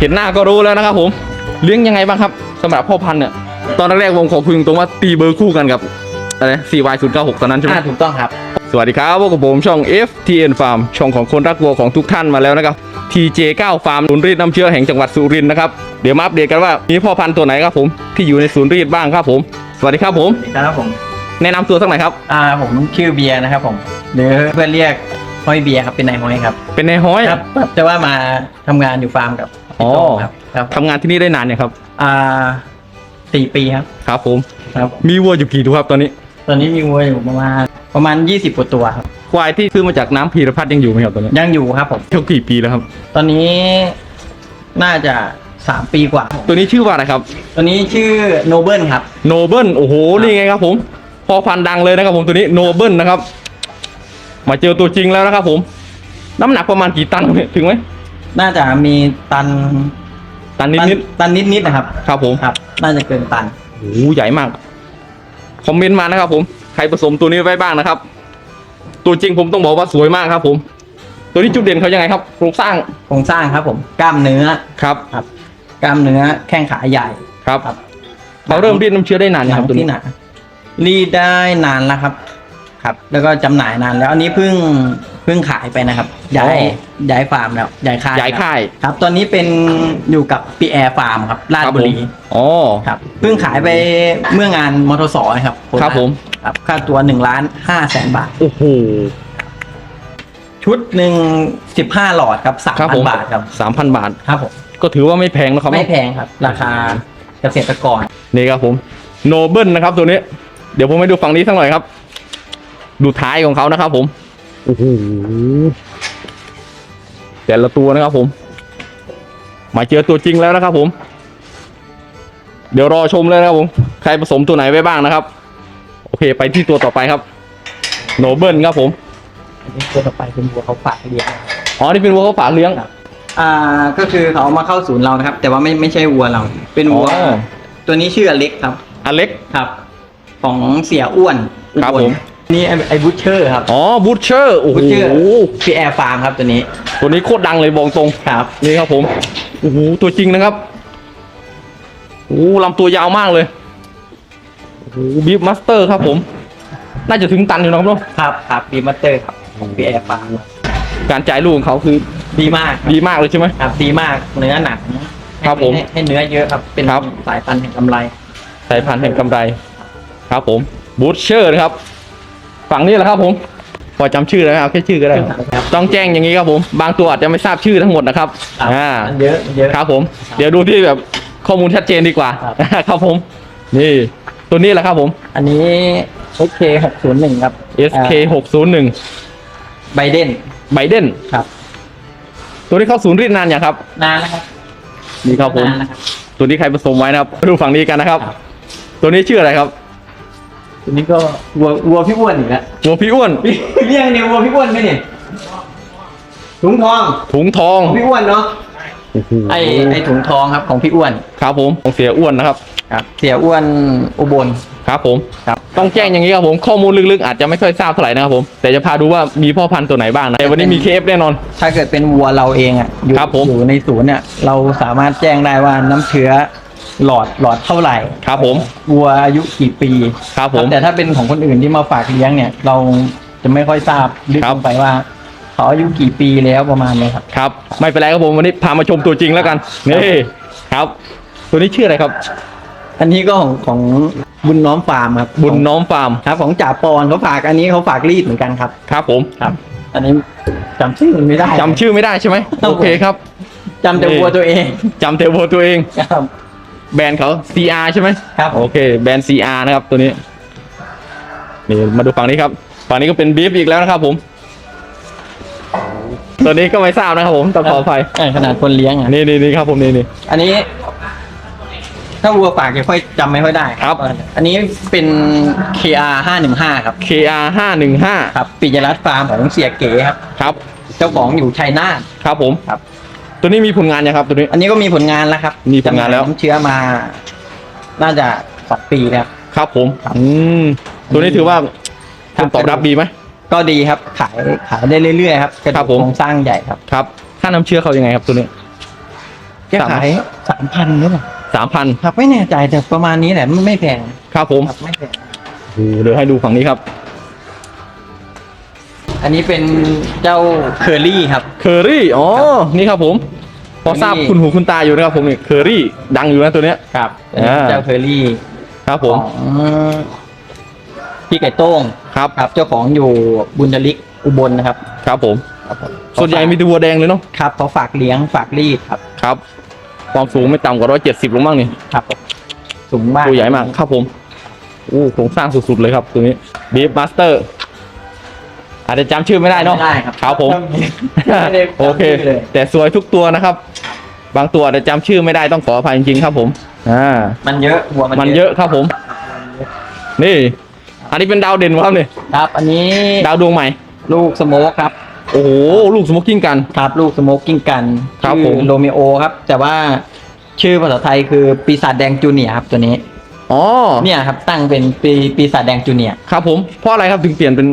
เห็นหน้าก็รู้แล้วนะครับ ผมเลี้ยงยังไงบ้างครับสำหรับพ่อพันธุ์เนี่ยตอนแรกๆวงขอคุยตรงๆว่าตีเบอร์คู่กันกับอะไร CY096 ตอนนั้นใช่ไหมอ่าถูกต้องครับ สวัสดีครับพวกบผมช่อง FTN Farm ช่องของคนรักวัวของทุกท่านมาแล้วนะครับ TJ9 Farm ศูนย์รีดน้ำเชื้อแห่งจังหวัดสุรินทร์นะครับ เดี๋ยวมาอัปเดตกันว่ามีพ่อพันธุ์ตัวไหนครับผมที่อยู่ในศูนย์รีดบ้างครับผม สวัสดีครับผม ครับผม แนะนำตัวสักหน่อยครับ อ่าผมชื่อเบียร์นะครับผมหรือเพื่อนเรียกห้อยเบียร์ครับเป็นนายห้อยครับ เป็นนายห้อยครับแต่ว่ามาทำงานอยู่ฟาร์มกับ พี่โต้งครับครับทำงานที่นี่ได้นานเนี่ยงครับอ่าสี่ปีครับ ครับผม ครับ มีวัวอยู่กี่ตัวครับตอนนี้ ตอนนี้มีวัวอยู่ประมาณประมาณ20กว่าตัวครับ ควายที่ซื้อมาจากน้ำพีรพัฒน์ยังอยู่ไหมครับตอนนี้ยังอยู่ครับผม เท่ากี่ปีแล้วครับ ตอนนี้น่าจะสามปีกว่าตัวนี้ชื่อว่าอะไรครับตัวนี้ชื่อโนเบิลครับ โนเบิลโอ้โห นี่ไงครับผม พอพันธุ์ดังเลยนะครับผมตัวนี้โนเบิลนะครับ มาเจอตัวจริงแล้วนะครับผม น้ำหนักประมาณกี่ตันครับเนี่ยถึงไหม น่าจะมีตันตันนิดตันนิดนิดๆนะครับๆครับผมครับ น่าจะเกินตันโอ้โหใหญ่มาก คอมเมนต์มานะครับผม ใครผสมตัวนี้ไว้บ้างนะครับ ตัวจริงผมต้องบอกว่าสวยมากครับ ผม ตัวนี้จุดเด่นเขายังไงครับ โครงสร้าง โครงสร้างครับ ผม กล้ามเนื้อ ครับ ครับ กล้ามเนื้อ แข้งขาใหญ่ ครับครับเขาเริ่มรีดน้ำเชื้อได้นานหยังนัครับตัวที่นี้หนารีดได้นานแล้วครับ ครับ แล้วก็จำหน่ายนานแล้ว อันนี้เพิ่ง เพิ่งขายไปนะครับ ย้ายย้ายฟาร์มแล้วย้ายค่ายย้ายค่าย ครับ ตอนนี้เป็นอยู่กับปีแอร์ฟาร์มครับลาดครับบุผมรีอ๋อครับเพิ่งขายไปเมื่องานมทสนะครับโาชครับผมครับค่าตัวหนึ่งล้านห้าแสนบาทโอ้โหชุดหนึ่งสิบห้าหลอดครับสามครับพัผนมบาทครับสามพันบาทครับผมก็ถือว่าไม่แพงนะครับไม่แพงครับ ราคาเกษตรกรนี่ครับผมโนเบิลนะครับตัวนี้ เดี๋ยวผมไปดูฝั่งนี้สักหน่อยครับ ดูท้ายของเขานะครับผม โอ้โหแต่ละตัวนะครับผม มาเจอตัวจริงแล้วนะครับผม เดี๋ยวรอชมเลยนะครับผม ใครผสมตัวไหนไว้บ้างนะครับ โอเค ไปที่ตัวต่อไปครับโนเบิลครับผมอันนี้ตัวต่อไปเป็นวัวเขาฝากเลี้ยงอ๋อนี่เป็นวัวเขาฝากเลี้ยง อ่า ก็คือเขาเอามาเข้าศูนย์เรานะครับ แต่ว่าไม่ไม่ใช่วัวเรา เป็นวัว อ๋อ ตัวนี้ชื่ออเล็กครับ อเล็ก ครับ ของเสียอ้วนครับอุลผม นี่ไอ้ไอ้บูชเชอร์ครับอ๋อบูชเชอร์โอ้โหบูชเชอร์พี่แอร์ฟาร์มครับตัวนี้ ตัวนี้โคตรดังเลยบอกตรงครับนี่ครับผมโอ้โหตัวจริงนะครับโอ้โหลำตัวยาวมากเลยโอ้โหบีฟมาสเตอร์ครับผม น่าจะถึงตันอยู่นะครับเนาะครับครับบีมัตเตอร์ครับของพี่แอร์ฟาร์มการจ่ายลูกของเขาคือดีมากดีมากเลยใช่ไหมครับดีมากเนื้อหนังครับผมให้ให้เนื้อเยอะครับเป็นครับสายพันธุ์แห่งกำไร สายพันธุ์แห่งกำไร ครับผมบูชเชอร์นะครับ ฝั่งนี้แหละครับผมพอจำชื่อแล้วเอาแค่ชื่อก็ได้ครับ ต้องแจ้งอย่างนี้ครับผม บางตัวอาจจะไม่ทราบชื่อทั้งหมดนะครับครับอ่า มันเยอะมันเยอะ ครับผม เดี๋ยวดูที่แบบข้อมูลชัดเจนดีกว่า ครับ ครับผม นี่ตัวนี้แหละครับผม อันนี้ SK 6 0 1ครับ SK 601ไบเดน ไบเดนครับ ตัวนี้เข้าศูนย์รีดนานอย่างครับ นานแล้วครับนี่ครับผม นานแล้วครับ ตัวนี้ใครผสมไว้นะครับมาดูฝั่งนี้กันนะครับ ครับ ตัวนี้ชื่ออะไรครับ ตัวนี้ก็วัววัวพี่อ้วนอีกแล้วหัวพี่อ้วนพี่เรียกเนี่ยวัวพี่อ้วนไหมเนี่ยถุงทองถุงทองของพี่อ้วนเนาะไอไอถุงทองครับของพี่อ้วนครับผมของเสียอ้วนนะครับ ครับ เสียอ้วนอุบล ครับผมครับ ต้องแจ้งอย่างนี้ครับผมข้อมูลลึกๆ อาจจะไม่ค่อยทราบเท่าไหร่นะครับผม แต่จะพาดูว่ามีพ่อพันธุ์ตัวไหนบ้างนะแต่วันนี้มีเคฟแน่นอน ถ้าเกิดเป็นวัวเราเองอะอยู่ครับผม อยู่ในศูนย์เนี่ยเราสามารถแจ้งได้ว่าน้ำเชื้อ หลอดหลอดเท่าไหร่ครับผม วัวอายุกี่ปีครับผม แต่ถ้าเป็นของคนอื่นที่มาฝากเลี้ยงเนี่ย เราจะไม่ค่อยทราบลึกครัลบงไปว่าเขาอายุกี่ปีแล้วประมาณเนี้ยครับครับ ไม่เป็นไรครับผมวันนี้พามาชมตัวจริงแล้วกันนี่ครับ ตัวนี้ชื่ออะไรครับ อันนี้ก็ของของบุญน้อมฟาร์มครับบุญน้อมฟาร์มครับ ของจ่าปอนเขาฝากอันนี้เขาฝากรีดเหมือนกันครับ ครับผมครับ อันนี้จำชื่อมันไม่ได้จำชื่อไม่ได้ใช่ไหมครับผมโอเคครับจำแต่นี่วัวตัวเองจำเทโบตัวเองครับ แบรนด์เขา CR ใช่ไหมครับ โอเค แบรนด์ CR นะครับตัวนี้นี่มาดูฝั่งนี้ครับฝั่งนี้ก็เป็นบีฟอีกแล้วนะครับผม ตัวนี้ก็ไม่ทราบนะครับผมต้องขออภัยเออขนาดคนเลี้ยงอะ นี่นี่นี่ครับผมนี่นี่ อันนี้ ถ้าวัวฝากจะค่อยจำไม่ค่อยได้ครับ อันนี้เป็น KR 515ครับ KR 515ครับปิยรัตน์ฟาร์มของเสียเก๋ครับ ครับ เจ้าของอยู่ชัยนาทครับผมครับ ตัวนี้มีผลงานยังครับตัวนี้ อันนี้ก็มีผลงานแล้วครับมีผลงานแล้ว จำหยน้ำเชื้อมา น่าจะสองปีแล้ว ครับผมอืม ตัวนี้ถือว่าครัผบลตอบรับดีไหม ก็ดีครับ ขายขายได้เรื่อยๆครับกระครัดูบกผม โครงสร้างใหญ่ครับครับ ค่าน้ำเชื่อเขายังไงครับตัวนี้ แกขายสามพันหรือเปล่าสามพันครับไม่แน่ใจแต่ประมาณนี้แหละไม่ไม่แพงครับผม ครับไม่แพง โอ้โหเดี๋ยวให้ดูฝั่งนี้ครับ อันนี้เป็นเจ้าเคอรี่ครับ เคอรี่ อ๋อ นี่ครับผม พอทราบนี่คุณหูคุณตาอยู่นะครับผมนี่เคอรี่ ดังอยู่นะตัวเนี้ย ครับอ่าเจ้าเคอรี่ ครับผมของพี่ไก่โต้ง ครับ ครับ เจ้าของอยู่บุญจริกอุบลนะครับ ครับผมครับผมส่วนใหญ่มีแตัววัวแดงเลยเนาะ ครับเขาฝากเลี้ยงฝากรีดครับ ครับ ความสูงไม่ต่ำกว่าร้อยเจ็ดสิบลงบ้างนี่ ครับผมสูงมาก ตัวใหญ่มาก ครับผม โอ้โครงสร้างสุดๆเลยครับตัวนี้บีฟมาสเตอร์ อาจจะจำชื่อไม่ได้เนาะไม่ได้ครับ ครับผม ไม่ได้จำโอเคชื่ลยแต่สวยทุกตัวนะครับ บางตัวอาจจะจำชื่อไม่ได้ต้องขออภัยจริงๆครับผม อ่า มันเยอะวัวมันมันเยอะครับผม นี่ อันนี้เป็นดาวเด่นครับนี่ครับ อันนี้ดาวดวงใหม่ ลูกสโมกครับโอ้โห ลูกสโมกกิ้งกัน ครับ ลูกสโมกกิ้งกันครับชื่อผม โรมิโอครับ แต่ว่าชื่อภาษาไทยคือปีศาจแดงจูเนียร์ครับตัวนี้ อ๋อเนี่ยครับตั้งเป็นปีปีศาจแดงจูเนียร์ครับผม เพราะอะไรครับถึงเปลี่ยนเป็น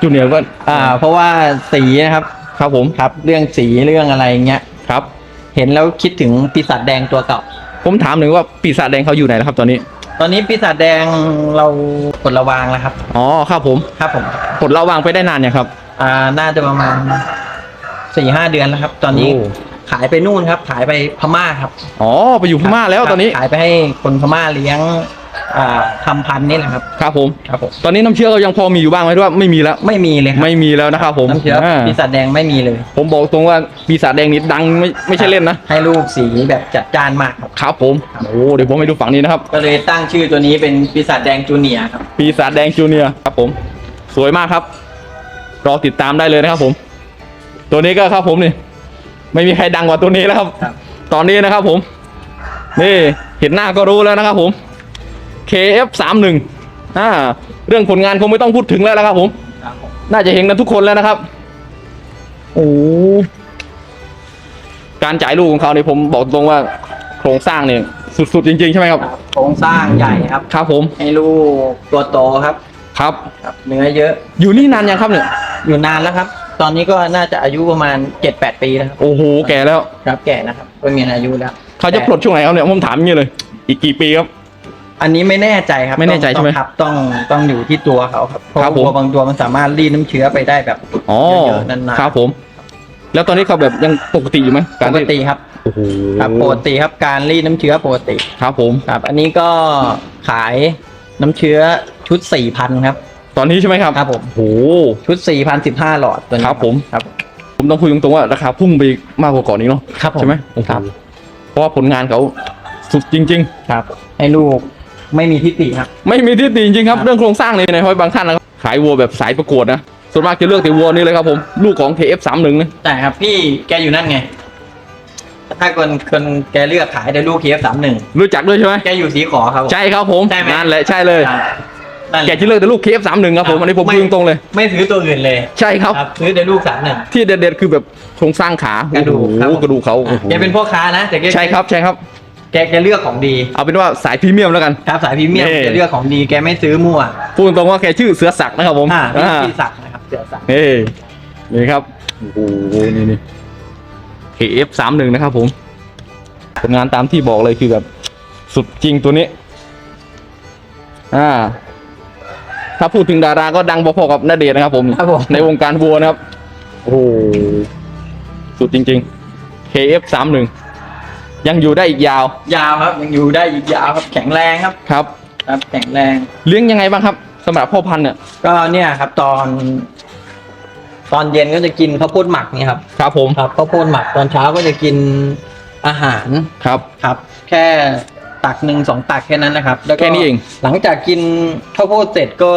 จูเนียร์ก็อ่า เพราะว่าสีนะครับครับผมครับ เรื่องสีเรื่องอะไรเงี้ยครับ เห็นแล้วคิดถึงปีศาจแดงตัวเก่า ผมถามหนึ่งว่าปีศาจแดงเขาอยู่ไหนแล้วครับ ตอนนี้ ตอนนี้ปีศาจแดงเรากดระวางแล้วครับ อ๋อครับผมครับผมผลเราวางไปได้นานเนี่ยงครับ อ่าน่าจะประมาณสี่ห้าเดือนแล้วครับ ตอนนี้โอ้ ขายไปนู่นครับ ขายไปพม่าครับอ๋อไปอยู่พม่าแล้วตอนนี้ ขายไปให้คนพม่าเลี้ยง อ่าทำพันธุ์นี่แหละครับ ครับผม ครับผม ตอนนี้น้ำเชื้อเขายังพอมีอยู่บ้างไหมหรือว่าไม่มีแล้ว ไม่มีเลยครับไม่มีแล้วนะครับผมน้ำเชื้ออ่าปีศาจแดงไม่มีเลย ผมบอกตรงว่าปีศาจแดงนี่ดังไม่ไม่ใช่เล่นนะ ให้ลูกสีแบบจัดจ้านมากครับ ครับผม โอ้เดี๋ยวผมไปดูฝั่งนี้นะครับ ก็เลยตั้งชื่อตัวนี้เป็นปีศาจแดงจูเนียร์ครับ ปีศาจแดงจูเนียร์ครับผม สวยมากครับ รอติดตามได้เลยนะครับผม ตัวนี้ก็ครับผมนี่ ไม่มีใครดังกว่าตัวนี้แล้วครับ ครับ ตอนนี้นะครับผม นี่เห็นหน้าก็รู้แล้วนะครับผม KF 3 1 อ่าเรื่องผลงานคงไม่ต้องพูดถึงแล้วนะครับผม ครับผมน่าจะเห็นกันทุกคนแล้วนะครับ โอ้การจ่ายลูกของเขาเนี่ยผมบอกตรงว่าโครงสร้างเนี่ยสุดๆจริงๆใช่ไหมครับ ครับโครงสร้างใหญ่ครับ ครับผม ให้ลูกตัวโตครับครับ ครับ เนื้อเยอะอยู่นี่นานยังครับเนี่ย อยู่นานแล้วครับ ตอนนี้ก็น่าจะอายุประมาณเจ็ดแปดปีแล้วครับ โอ้โห แก่แล้ว ครับแก่นะครับก็มีอายุแล้วเขาจะปลดช่วงไหนครับเนี่ยผมถามอย่างนี้เลย อีกกี่ปีครับ อันนี้ไม่แน่ใจครับไม่แน่ใจต้องใช่ไหมต้องครับต้องต้องอยู่ที่ตัวเขาครับเพราะครับผม วัวบางตัวมันสามารถรีดน้ำเชื้อไปได้แบบ อ๋อเยอะๆนานๆ ครับผม แล้วตอนนี้เขาแบบยังปกติอยู่ไหมปการกที่ติครับโอ้โหครับปกติครับการรีดน้ำเชื้อปกติครับผม ครับ อันนี้ก็ขายน้ำเชื้อชุดสี่พันครับตอนนี้ใช่ไหมครับครับผมโอ้โห ชุดสี่พันสิบห้าหลอดตัวนี้ครับผม ครับผมต้องคุยตรงๆว่าราคาพุ่งไปมากกว่าก่อนนี้เนาะครับผมใช่ไหมโอ้โหครับเพราะว่าผลงานเขาสุดจริงครับให้ลูก ไม่มีทิฏฐิครับๆไม่มีที่ติจริงๆครับครับ เรื่องโครงสร้างในในห้อยบางท่านนะครับขายวัวแบบสายประกวดนะ ส่วนมากจะเลือกแต่วัวนี่เลยครับผม ลูกของ KF31 นะแต่ครับพี่แกอยู่นั่นไง ถ้าคนคนแกเลือกขายแต่ลูกเคฟสามหนึ่งรู้จักด้วยใช่ไหมแกอยู่สีขอครับผม ใช่ครับผมใช่ไหม นั่นแหละใช่เลย ครับนั่นหแกละ จะเลือกแต่ลูก KF31 ครับผม อันนี้ผมพูดตรงๆเลย ไม่ซื้อตัวอื่นเลยใช่ครับ ครับซื้อแต่ลูกสามหนึ่ง ที่เด็ดๆคือแบบโครงสร้างขากระดูกครับ โอ้โหกระดูกเขาโอ้โหแกเป็นพ่อค้านะแต่แกใช่ครับใช่ครับ แกแกเลือกของดีเอาเป็นว่าสายพรีเมียมแล้วกัน ครับสายพรีเมียมนี่ แกเลือกของดีแกไม่ซื้อมั่วพูดตรงๆว่าแกชื่อเสือศักดิ์นะครับผมอ่าพี่อ่า พี่ศักดิ์นะครับเสือศักดิ์เฮ้นี่ครับ โอ้โห นี่นี่ KF สามหนึ่งนะครับผม ผลงานตามที่บอกเลยคือแบบ สุดจริงตัวนี้ อ่า ถ้าพูดถึงดาราก็ดังพอๆกับนาเดชน์นะครับผม ครับผมในวงการวัวนะครับ โอ้โห สุดจริง ๆ KF สามหนึ่ง ยังอยู่ได้อีกยาว ยาวครับยังอยู่ได้อีกยาวครับแข็งแรงครับครับ ครับ แข็งแรง เลี้ยงยังไงบ้างครับสำหรับพ่อพันธุ์เนี่ยก็เนี่ยครับตอน ตอนเย็นก็จะกินข้าวโพดหมักเนี่ยครับครับผมครับข้าวโพดหมักตอนเช้าก็จะกินอาหารครับ ครับ แค่ ตักหนึ่งสองตักแค่นั้นนะครับแล้วก็แค่นี้เอง หลังจากกินข้าวโพดเสร็จก็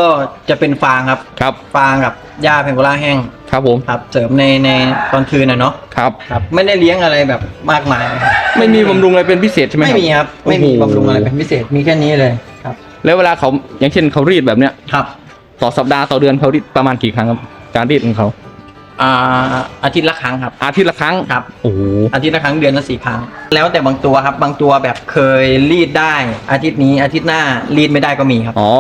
จะเป็นฟางครับ ครับ ฟางกับหญ้าเพนโกล่าแห้งครับผม ครับ เสริมในในตอนคืนนะเนาะครับ ครับ ไม่ได้เลี้ยงอะไรแบบมากมายครับไม่มีบำรุงอะไรเป็นพิเศษใช่ไหมไม่มีครับ ไม่มีโอ้โหบำรุงอะไรเป็นพิเศษมีแค่นี้เลยครับ แล้วเวลาเขาอย่างเช่นเขารีดแบบเนี้ย ครับ ต่อสัปดาห์ต่อเดือนเขารีดประมาณกี่ครั้งครับ การรีดของเขา อ่าอาทิตย์ละครั้งครับ อาทิตย์ละครั้งครับ โอ้โหอาทิตย์ละครั้งเดือนละสี่ครั้ง แล้วแต่บางตัวครับ บางตัวแบบเคยรีดได้ อาทิตย์นี้อาทิตย์หน้ารีดไม่ได้ก็มีครับอ๋อ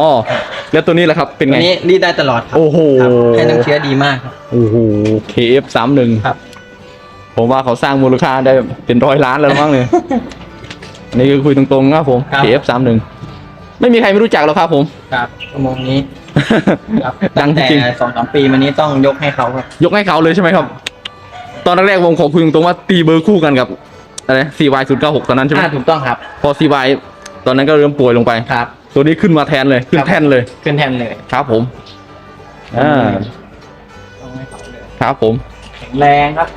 แล้วตัวนี้แหละครับเป็นตัไงวนี้รีดได้ตลอดครับโอ้โหครับให้น้ำเชื้อดีมากครับ โอ้โห KF สามหนึ่งครับ ผมว่าเขาสร้างมูลค่าได้เป็นร้อยล้านแล้วมั้งเนี่ย อันนี้คือคุยตรงๆนะครับผม ครับ KF 3 1ไม่มีใครไม่รู้จักหรอกครับผม ครับชั่วโมงนี้ ครับดังจแต่ริงสองสามปีมานี้ต้องยกให้เขาครับๆยกให้เขาเลยใช่ไหมครับ ตอนแรกๆวงขอคุยตรงๆว่าตีเบอร์คู่กันกับอะไร CY 0 9 6ตอนนั้นใช่ไหมอ่าถูกต้องครับ พอ CY ตอนนั้นก็เริ่มป่วยลงไปครับ ตัวนี้ขึ้นมาแทนเลย ขึ้นแทนเลย ขึ้นแทนเลย ครับผม อ่าต้องให้เขาเลยครับผม แข็งแรงครับ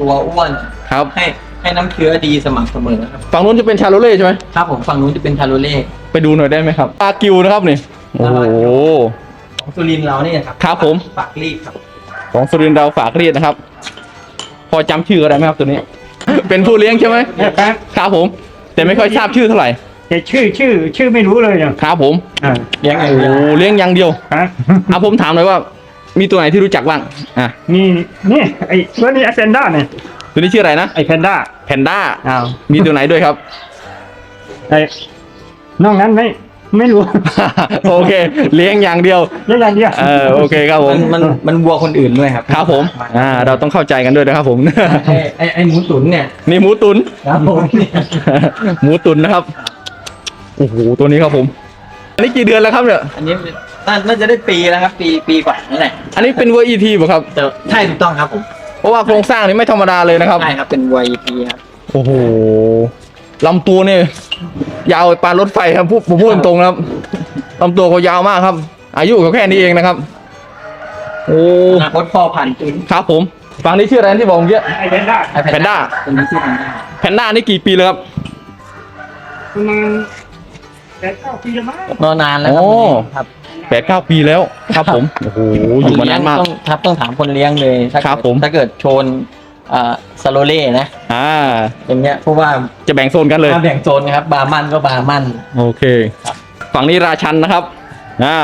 ตัวอ้วน ครับ ให้ให้น้ำเชื้อดีสม่ำเสมอครับ ฝั่งนู้นจะเป็นชาโลเล่ใช่ไหมครับผม ฝั่งนู้นจะเป็นชาโลเล่ ไปดูหน่อยได้ไหมครับอากิวนะครับนี่ โอ้โห ของสุรินทร์เราเนี่ยครับครับผม ปากรีบครับของสุรินทร์เราฝากเรียนนะครับ พอจำชื่ออะไรไหมครับตัวนี้ เป็นผู้เลี้ยงใช่ไหมครับ ครับผม แต่ไม่ค่อยทราบชื่อเท่าไหร่แต่ชื่อชื่อ ชื่อไม่รู้เลยเนี่ยครับผมอ่าเลี้ยงอโอ้ย่างโหเดียวเลี้ยงอย่างเดียวฮะอะผมถามหน่อยว่า มีตัวไหนที่รู้จักบ้างอะนี่นี่ไอ้ตัวนี้ไอ้แพนด้าเนี่ยตัวนี้ชื่ออะไรนะไอ้แพนด้าแพนด้าอ้าวมีตัวไหนด้วยครับ ไอ้นอกนั้นไม่ ไม่รู้ โอเค เลี้ยงอย่างเดียวนี่อย่างเดียวเออโอเคครับผม มันมันมันวัวคนอื่นด้วยครับครับผม อ่า เราต้องเข้าใจกันด้วยนะครับผม ไอ้ไอ้ไอ้หมูตุ๋นเนี่ยนี่หมูตุน ครับผมหมูตุนนะครับ โอ้โห ตัวนี้ครับผม อันนี้กี่เดือนแล้วครับเนี่ย อันนี้น่าน่าจะได้ปีแล้วครับ ปีปีกว่านี่แหละอันนี้เป็นวัวอีทีป่ะครับ แต่ใช่ถูกต้องครับผมเพราะว่าโครงสร้างนี้ไม่ธรรมดาเลยนะครับ ใช่ครับเป็นวัวปีครับ โอ้โห ลำตัวเนี่ยยาวปานรถไฟครับพูดผมพูดตรงๆนะครับลำตัวเขายาวมากครับ อายุเขาแค่นี้เองนะครับ โอ้อนาคตพ่อพันธุ์ตุ๋นครับผมฝั่งนี้ชื่ออะไรนะที่บอกเมื่อกี้ไอ้แพนด้าไอ้แพนด้าตัวนี้ชื่อแพนด้าแพนด้านี่กี่ปีแล้วครับประมาณแปดเก้าปีแล้วมั้งรอนานแล้วครับโอ้ตัวนี้ครับ แปดเก้าปีแล้ว ครับผม โอ้โห อยู่มานานมากต้องครับ ต้องถามคนเลี้ยงเลยถ้าครับเกิดผม ถ้าเกิดโชน อ่าสโลเล่นะอ่า อย่างเงี้ยเพราะว่าจะแบ่งโซนกันเลย ถ้าแบ่งโซนนะครับ บาร์มันก็บาร์มัน โอเค ฝั่งนี้ราชันนะครับ อ่า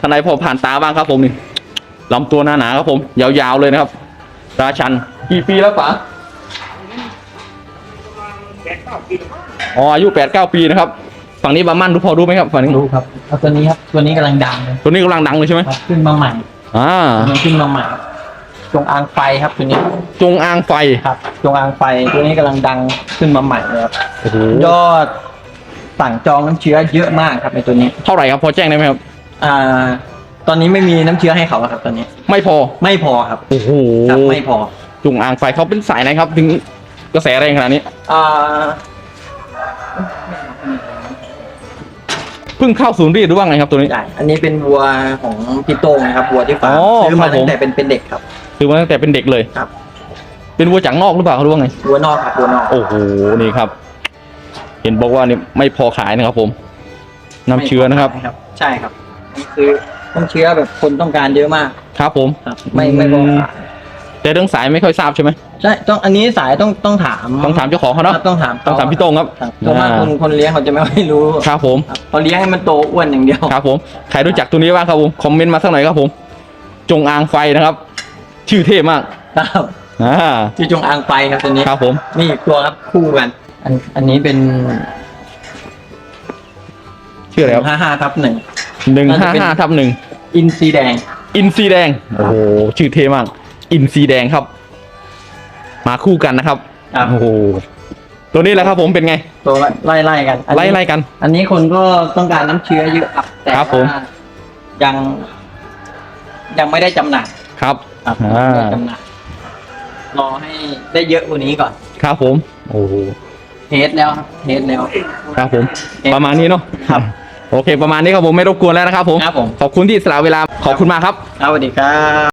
ทนายพอผ่านตาบ้างครับผมนี่ลำตัวหนาหนาๆครับผม ยาวๆเลยนะครับ ราชัน กี่ปีแล้วป๋าแปดเก้าปีแล้วมั้งอ๋ออายุแปดเก้าปีนะครับ ฝั่งนี้บามันรู้พอรู้ไหมครับฝั่งนี้รู้ครับเอาตัวนี้ครับ ตัวนี้กำลังดังเลยตัวนี้กำลังดังเลยใช่ไหมครับขึ้นมาใหม่ อ่า มันขึ้นมาใหม่ จงอางไฟครับตัวนี้จงอางไฟครับ จงอางไฟตัวนี้กำลังดังขึ้นมาใหม่เลยครับโอ้โหยอดสั่งจองน้ำเชื้อเยอะมากครับในตัวนี้ เท่าไหร่ครับพอแจ้งได้ไหมครับ อ่า ตอนนี้ไม่มีน้ำเชื้อให้เขาแล้วครับตอนนี้ ไม่พอไม่พอครับโอ้โหครับไม่พอจงอางไฟเขาเป็นสายไหนครับ ถึงกระแสแรงขนาดนี้อ่า เพิ่งเข้าศูนย์รีดหรือว่าไงครับตัวนี้ ใช่อันนี้เป็นวัวของพี่โต้งนะครับวัวที่ฟาร์มอ๋อซื้อมาครับผมตั้งแต่เป็นเป็นเด็กครับ คือมาตั้งแต่เป็นเด็กเลย ครับ เป็นวัวจากนอกหรือเปล่าหรือว่าไง วัวนอกครับวัวนอกโอ้โห นี่ครับ เห็นบอกว่านี่ไม่พอขายนะครับผมน้ำเชื้อนะครับใช่ครับใช่ครับนี่คือน้ำเชื้อแบบคนต้องการเยอะมากครับผม ครับ ไม่ไม่พอขาย แต่เรื่องสายไม่ค่อยทราบใช่ไหมใช่ต้องอันนี้สายต้องต้องถามต้องถามเจ้าของเขาคเนาะรับต้องถามต้องถามพี่โต้งครับครับส่วนมากอ่าคนคนเลี้ยงเขาจะไม่ค่อยรู้ครับผมครับเขาเลี้ยงให้มันโตอ้วนอย่างเดียวครับผมใครรู้จักตัวนี้บ้างครับผมคอมเมนต์มาสักหน่อยครับผม จงอางไฟนะครับ ชื่อเท่มากครับอ่าที่จงอางไฟครับตัวนี้ครับผมนี่อีกตัวครับคู่กัน อันอันนี้เป็นชื่ออะไรครับห้าห้าทับหนึ่งหนึ่งน่าจะห้าเป็นห้าทับหนึ่งอินซีแดงอินซีแดงโอ้โหชื่อเท่มาก อินซีแดงครับ มาคู่กันนะครับครับ โอ้โหตัวนี้แหละครับ ผมเป็นไง ตัวไล่ไล่ๆกันอันนี้ไล่ไล่กัน อันนี้คนก็ต้องการน้ำเชื้อเยอะครับแต่ครับผม ว่ายัง ยังไม่ได้จำหน่ายครับครับอ่าไม่ได้จำหน่ายรอให้ได้เยอะกว่านี้ก่อนครับผม โอ้โหเทสแล้วครับเทสแล้ว ครับผมเอ๊ะประมาณนี้เนาะครับ โอเค ประมาณนี้ครับผมไม่รบกวนแล้วนะครับผม ครับผมขอบคุณที่สละเวลาขอบคุณมากครับ ครับสวัสดีครับ